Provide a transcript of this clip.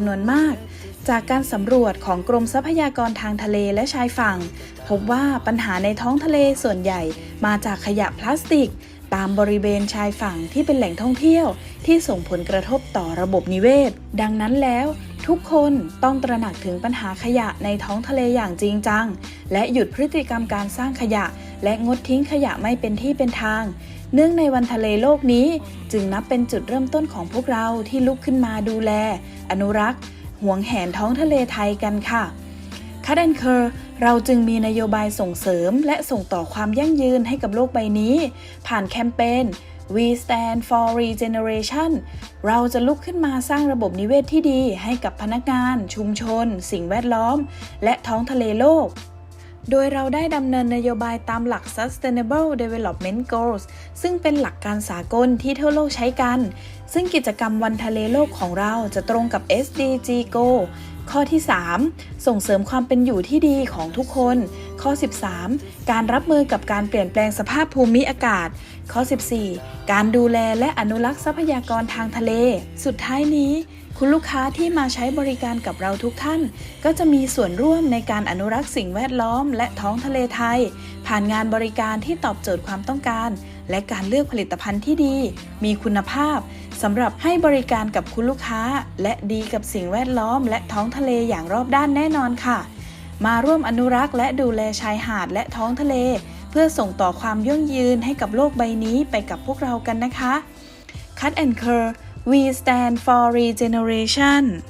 จำนวนมาก จากการสำรวจของกรมทรัพยากรทางทะเลและชายฝั่ง พบว่าปัญหาในท้องทะเลส่วนใหญ่มาจากขยะพลาสติก ตามบริเวณชายฝั่งที่เป็นแหล่งท่องเที่ยว ที่ส่งผลกระทบต่อระบบนิเวศ ดังนั้นแล้ว ทุกคนต้องตระหนักถึงปัญหาขยะในท้องทะเลอย่างจริงจัง และหยุดพฤติกรรมการสร้างขยะ และงดทิ้งขยะไม่เป็นที่เป็นทาง เนื่องในวันทะเลโลกนี้ จึงนับเป็นจุดเริ่มต้นของพวกเราที่ลุกขึ้นมาดูแล อนุรักษ์ห่วงแหนท้องทะเลไทยกันค่ะคัดแอนเคอร์เราจึงมีนโยบายส่งเสริม และส่งต่อความยั่งยืนให้กับโลกใบนี้ ผ่านแคมเปญ We Stand for Regeneration เราจะลุกขึ้นมาสร้างระบบนิเวศที่ดีให้กับพนักงาน ชุมชน สิ่งแวดล้อม และท้องทะเลโลก โดยเราได้ดำเนินนโยบายตามหลัก Sustainable Development Goals ซึ่งเป็นหลักการสากลที่ทั่วโลกใช้กัน ซึ่งกิจกรรมวันทะเลโลกของเราจะตรงกับ SDG Goal ข้อที่ 3 ส่งเสริมความเป็นอยู่ที่ดีของทุกคน ข้อ 13 การรับมือกับการเปลี่ยนแปลงสภาพภูมิอากาศ ข้อ 14 การดูแลและอนุรักษ์ทรัพยากรทางทะเล สุดท้ายนี้ คุณลูกค้าที่มาใช้บริการกับเราทุกท่าน ก็จะมีส่วนร่วมในการอนุรักษ์สิ่งแวดล้อม และท้องทะเลไทย ผ่านงานบริการที่ตอบโจทย์ความต้องการ และการเลือกผลิตภัณฑ์ที่ดี มีคุณภาพสำหรับให้บริการกับคุณลูกค้า และดีกับสิ่งแวดล้อม และท้องทะเลอย่างรอบด้านแน่นอนค่ะ มาร่วมอนุรักษ์และดูแลชายหาดและท้องทะเล เพื่อส่งต่อความยั่งยืนให้กับโลกใบนี้ไปกับพวกเรากันนะคะ Cut and Curl We stand for regeneration